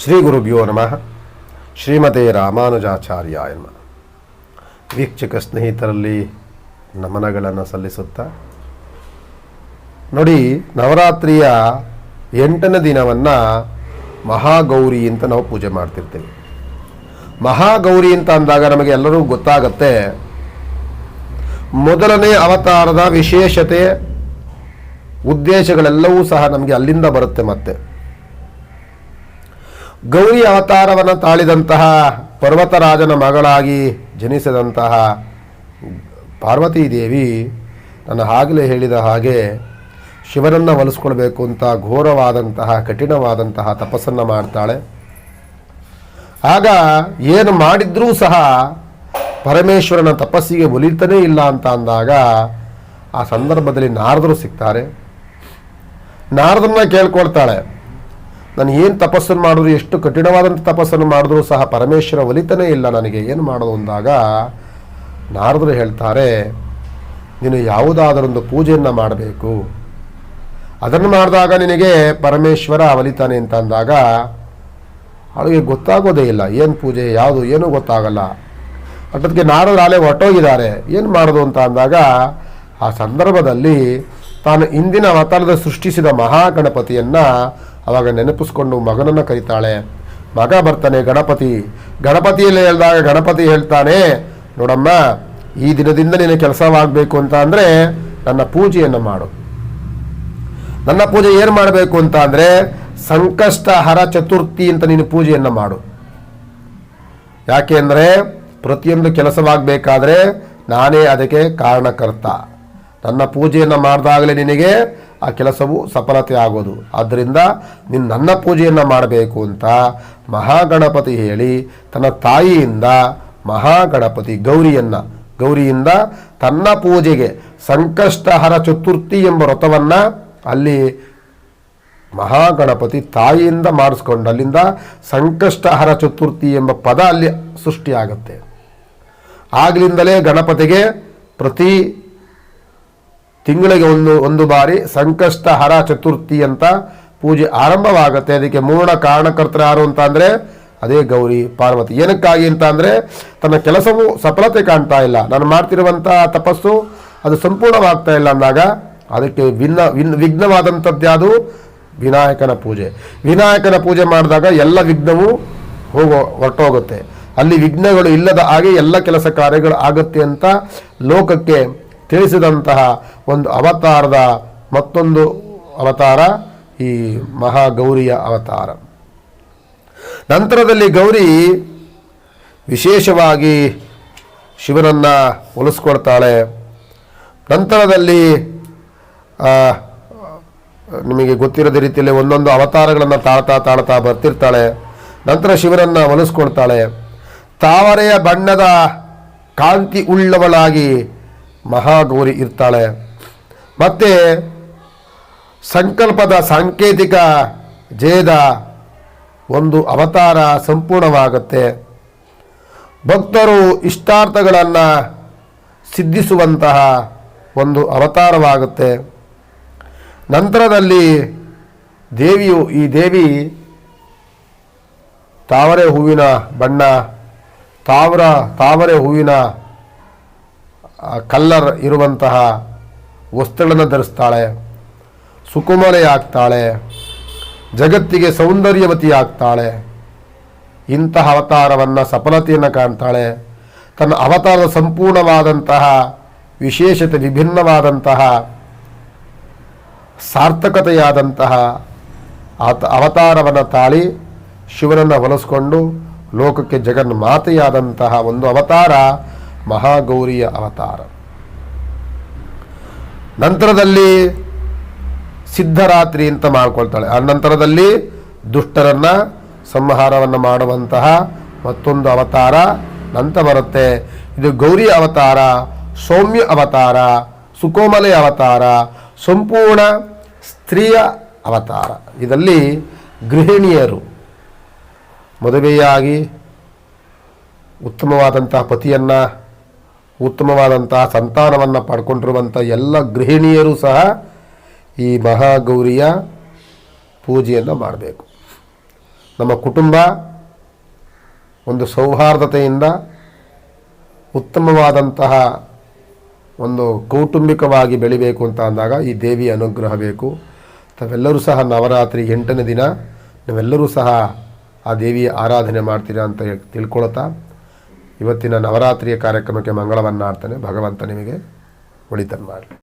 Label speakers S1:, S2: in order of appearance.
S1: ಶ್ರೀ ಗುರುಭ್ಯೋ ನಮಃ. ಶ್ರೀಮತೆ ರಾಮಾನುಜಾಚಾರ್ಯ ನಮಃ. ವೀಕ್ಷಕ ಸ್ನೇಹಿತರಲ್ಲಿ ನಮನಗಳನ್ನು ಸಲ್ಲಿಸುತ್ತಾ, ನೋಡಿ ನವರಾತ್ರಿಯ ಎಂಟನೇ ದಿನವನ್ನು ಮಹಾಗೌರಿ ಅಂತ ನಾವು ಪೂಜೆ ಮಾಡ್ತಿರ್ತೀವಿ. ಮಹಾಗೌರಿ ಅಂತ ಅಂದಾಗ ನಮಗೆ ಎಲ್ಲರೂ ಗೊತ್ತಾಗತ್ತೆ, ಮೊದಲನೇ ಅವತಾರದ ವಿಶೇಷತೆ, ಉದ್ದೇಶಗಳೆಲ್ಲವೂ ಸಹ ನಮಗೆ ಅಲ್ಲಿಂದ ಬರುತ್ತೆ ಮತ್ತೆ. ಗೌರಿ ಅವತಾರವನ್ನು ತಾಳಿದಂತಹ ಪರ್ವತರಾಜನ ಮಗಳಾಗಿ ಜನಿಸಿದಂತಹ ಪಾರ್ವತೀ ದೇವಿ ನನ್ನ ಆಗಲೇ ಹೇಳಿದ ಹಾಗೆ ಶಿವನನ್ನು ಒಲಿಸ್ಕೊಳ್ಬೇಕು ಅಂತ ಘೋರವಾದಂತಹ, ಕಠಿಣವಾದಂತಹ ತಪಸ್ಸನ್ನು ಮಾಡ್ತಾಳೆ. ಆಗ ಏನು ಮಾಡಿದ್ರೂ ಸಹ ಪರಮೇಶ್ವರನ ತಪಸ್ಸಿಗೆ ಒಲಿತಾನೇ ಇಲ್ಲ ಅಂತ ಅಂದಾಗ ಆ ಸಂದರ್ಭದಲ್ಲಿ ನಾರದರು ಸಿಗ್ತಾರೆ. ನಾರದನ್ನ ಕೇಳ್ಕೊಳ್ತಾಳೆ ನಾನು ಏನು ತಪಸ್ಸನ್ನು ಮಾಡಿದ್ರು, ಎಷ್ಟು ಕಠಿಣವಾದಂಥ ತಪಸ್ಸನ್ನು ಮಾಡಿದ್ರೂ ಸಹ ಪರಮೇಶ್ವರ ಒಲಿತನೇ ಇಲ್ಲ ನನಗೆ. ಏನು ಮಾಡೋದು ಅಂದಾಗ, ನಾರದರು ಹೇಳ್ತಾರೆ, ನೀನು ಯಾವುದಾದರೊಂದು ಪೂಜೆಯನ್ನು ಮಾಡಬೇಕು. ಅದನ್ನು ಮಾಡಿದಾಗ ನಿನಗೆ ಪರಮೇಶ್ವರ ಒಲಿತಾನೆ ಅಂತ ಅಂದಾಗ, ಅವಳಿಗೆ ಗೊತ್ತಾಗೋದೇ ಇಲ್ಲ, ಏನು ಪೂಜೆ, ಯಾವುದು, ಏನೂ ಗೊತ್ತಾಗಲ್ಲ. ಅಷ್ಟೊತ್ತಿಗೆ ನಾರದರು ಆಲೆ ಹೊರಟೋಗಿದ್ದಾರೆ. ಏನು ಮಾಡೋದು ಅಂತ ಅಂದಾಗ, ಆ ಸಂದರ್ಭದಲ್ಲಿ ತಾನು ಇಂದಿನ ಅವತಾರದ ಸೃಷ್ಟಿಸಿದ ಮಹಾಗಣಪತಿಯನ್ನು ಅವಾಗ ನೆನಪಿಸ್ಕೊಂಡು ಮಗನನ್ನು ಕರೀತಾಳೆ, ಮಗ ಬರ್ತಾನೆ ಗಣಪತಿ, ಗಣಪತಿಯಲ್ಲಿ ಹೇಳಿದಾಗ ಗಣಪತಿ ಹೇಳ್ತಾನೆ, ನೋಡಮ್ಮ, ಈ ದಿನದಿಂದ ನಿನ್ನ ಕೆಲಸವಾಗಬೇಕು ಅಂತ ಅಂದರೆ ನನ್ನ ಪೂಜೆಯನ್ನು ಮಾಡು. ನನ್ನ ಪೂಜೆ ಏನು ಮಾಡಬೇಕು ಅಂತ ಅಂದರೆ ಸಂಕಷ್ಟ, ಹರ, ಚತುರ್ಥಿ ಅಂತ ನೀನು ಪೂಜೆಯನ್ನು ಮಾಡು. ಯಾಕೆ ಅಂದರೆ ಪ್ರತಿಯೊಂದು ಕೆಲಸವಾಗಬೇಕಾದ್ರೆ ನಾನೇ ಅದಕ್ಕೆ ಕಾರಣಕರ್ತ. ನನ್ನ ಪೂಜೆಯನ್ನು ಮಾಡಿದಾಗಲೇ ನಿನಗೆ ಆ ಕೆಲಸವು ಸಫಲತೆ ಆಗೋದು. ಆದ್ದರಿಂದ ನೀನು ನನ್ನ ಪೂಜೆಯನ್ನು ಮಾಡಬೇಕು ಅಂತ ಮಹಾಗಣಪತಿ ಹೇಳಿ ತನ್ನ ತಾಯಿಯಿಂದ ಮಹಾಗಣಪತಿ ಗೌರಿಯನ್ನು, ಗೌರಿಯಿಂದ ತನ್ನ ಪೂಜೆಗೆ ಸಂಕಷ್ಟಹರ ಚತುರ್ಥಿ ಎಂಬ ವ್ರತವನ್ನು ಅಲ್ಲಿ ಮಹಾಗಣಪತಿ ತಾಯಿಯಿಂದ ಮಾಡಿಸ್ಕೊಂಡು ಅಲ್ಲಿಂದ ಸಂಕಷ್ಟಹರ ಚತುರ್ಥಿ ಎಂಬ ಪದ ಅಲ್ಲಿ ಸೃಷ್ಟಿಯಾಗುತ್ತೆ. ಆಗಲಿಂದಲೇ ಗಣಪತಿಗೆ ಪ್ರತಿ ತಿಂಗಳಿಗೆ ಒಂದು ಒಂದು ಬಾರಿ ಸಂಕಷ್ಟ ಹರ ಚತುರ್ಥಿ ಅಂತ ಪೂಜೆ ಆರಂಭವಾಗುತ್ತೆ. ಅದಕ್ಕೆ ಮೂಲ ಕಾರಣಕರ್ತರು ಯಾರು ಅಂತ ಅಂದರೆ, ಅದೇ ಗೌರಿ ಪಾರ್ವತಿ. ಏನಕ್ಕಾಗಿ ಅಂತ ಅಂದರೆ, ತನ್ನ ಕೆಲಸವು ಸಫಲತೆ ಕಾಣ್ತಾ ಇಲ್ಲ. ನಾನು ಮಾಡ್ತಿರುವಂಥ ತಪಸ್ಸು ಅದು ಸಂಪೂರ್ಣವಾಗ್ತಾ ಇಲ್ಲ ಅಂದಾಗ, ಅದಕ್ಕೆ ವಿನ್ನ, ವಿನ್, ವಿಘ್ನವಾದಂಥದ್ದು ಯಾವುದು? ವಿನಾಯಕನ ಪೂಜೆ. ವಿನಾಯಕನ ಪೂಜೆ ಮಾಡಿದಾಗ ಎಲ್ಲ ವಿಘ್ನವು ಹೋಗೋ, ಹೊರಟೋಗುತ್ತೆ. ಅಲ್ಲಿ ವಿಘ್ನಗಳು ಇಲ್ಲದ ಹಾಗೆ ಎಲ್ಲ ಕೆಲಸ ಕಾರ್ಯಗಳು ಆಗುತ್ತೆ ಅಂತ ಲೋಕಕ್ಕೆ ತಿಳಿಸಿದಂತಹ ಒಂದು ಅವತಾರದ ಮತ್ತೊಂದು ಅವತಾರ ಈ ಮಹಾಗೌರಿಯ ಅವತಾರ. ನಂತರದಲ್ಲಿ ಗೌರಿ ವಿಶೇಷವಾಗಿ ಶಿವನನ್ನು ಒಲಿಸ್ಕೊಳ್ತಾಳೆ. ನಂತರದಲ್ಲಿ ನಿಮಗೆ ಗೊತ್ತಿರದ ರೀತಿಯಲ್ಲಿ ಒಂದೊಂದು ಅವತಾರಗಳನ್ನು ತಾಳ್ತಾ ತಾಳ್ತಾ ಬರ್ತಿರ್ತಾಳೆ. ನಂತರ ಶಿವನನ್ನು ಒಲಿಸ್ಕೊಳ್ತಾಳೆ. ತಾವರೆಯ ಬಣ್ಣದ ಕಾಂತಿ ಉಳ್ಳವಳಾಗಿ ಮಹಾಗೌರಿ ಇರ್ತಾಳೆ. ಮತ್ತು ಸಂಕಲ್ಪದ ಸಾಂಕೇತಿಕ ಜೇದ ಒಂದು ಅವತಾರ ಸಂಪೂರ್ಣವಾಗುತ್ತೆ. ಭಕ್ತರು ಇಷ್ಟಾರ್ಥಗಳನ್ನು ಸಿದ್ಧಿಸುವಂತಹ ಒಂದು ಅವತಾರವಾಗುತ್ತೆ. ನಂತರದಲ್ಲಿ ದೇವಿಯು, ಈ ದೇವಿ ತಾವರೆ ಹೂವಿನ ಬಣ್ಣ, ತಾವರ, ತಾವರೆ ಹೂವಿನ ಕಲ್ಲರ್ ಇರುವಂತಹ ವಸ್ತ್ರಗಳನ್ನು ಧರಿಸ್ತಾಳೆ ಸುಕುಮಲೆಯಾಗ್ತಾಳೆ ಜಗತ್ತಿಗೆ ಸೌಂದರ್ಯವತಿ ಆಗ್ತಾಳೆ, ಇಂತಹ ಅವತಾರವನ್ನು ಸಫಲತೆಯನ್ನು ಕಾಣ್ತಾಳೆ. ತನ್ನ ಅವತಾರದ ಸಂಪೂರ್ಣವಾದಂತಹ ವಿಶೇಷತೆ, ವಿಭಿನ್ನವಾದಂತಹ ಸಾರ್ಥಕತೆಯಾದಂತಹ ಆತ ಅವತಾರವನ್ನು ತಾಳಿ ಶಿವನನ್ನು ಹೊಲಿಸ್ಕೊಂಡು ಲೋಕಕ್ಕೆ ಜಗನ್ಮಾತೆಯಾದಂತಹ ಒಂದು ಅವತಾರ ಮಹಾಗೌರಿಯ ಅವತಾರ. ನಂತರದಲ್ಲಿ ಸಿದ್ಧರಾತ್ರಿ ಅಂತ ಮಾಡ್ಕೊಳ್ತಾಳೆ. ಆ ನಂತರದಲ್ಲಿ ದುಷ್ಟರನ್ನ ಸಂಹಾರವನ್ನು ಮಾಡುವಂತಹ ಮತ್ತೊಂದು ಅವತಾರ ನಂತರ ಬರುತ್ತೆ. ಇದು ಗೌರಿ ಅವತಾರ, ಸೌಮ್ಯ ಅವತಾರ, ಸುಕೋಮಲೆ ಅವತಾರ, ಸಂಪೂರ್ಣ ಸ್ತ್ರೀಯ ಅವತಾರ. ಇದರಲ್ಲಿ ಗೃಹಿಣಿಯರು ಮದುವೆಯಾಗಿ ಉತ್ತಮವಾದಂತಹ ಪತಿಯನ್ನು ಉತ್ತಮವಾದಂತಹ ಸಂತಾನವನ್ನು ಪಡ್ಕೊಂಡಿರುವಂಥ ಎಲ್ಲ ಗೃಹಿಣಿಯರು ಸಹ ಈ ಮಹಾಗೌರಿಯ ಪೂಜೆಯನ್ನು ಮಾಡಬೇಕು. ನಮ್ಮ ಕುಟುಂಬ ಒಂದು ಸೌಹಾರ್ದತೆಯಿಂದ ಉತ್ತಮವಾದಂತಹ ಒಂದು ಕೌಟುಂಬಿಕವಾಗಿ ಬೆಳಿಬೇಕು ಅಂತ ಅಂದಾಗ ಈ ದೇವಿಯ ಅನುಗ್ರಹ ಬೇಕು. ತಾವೆಲ್ಲರೂ ಸಹ ನವರಾತ್ರಿ ಎಂಟನೇ ದಿನ ನೀವೆಲ್ಲರೂ ಸಹ ಆ ದೇವಿಯ ಆರಾಧನೆ ಮಾಡ್ತೀರಾ ಅಂತ ತಿಳ್ಕೊಳ್ತಾ ಇವತ್ತಿನ ನವರಾತ್ರಿಯ ಕಾರ್ಯಕ್ರಮಕ್ಕೆ ಮಂಗಳವನ್ನಾಡ್ತಾನೆ ಭಗವಂತ ನಿಮಗೆ ಒಳಿತನ್ನು ಮಾಡಲಿ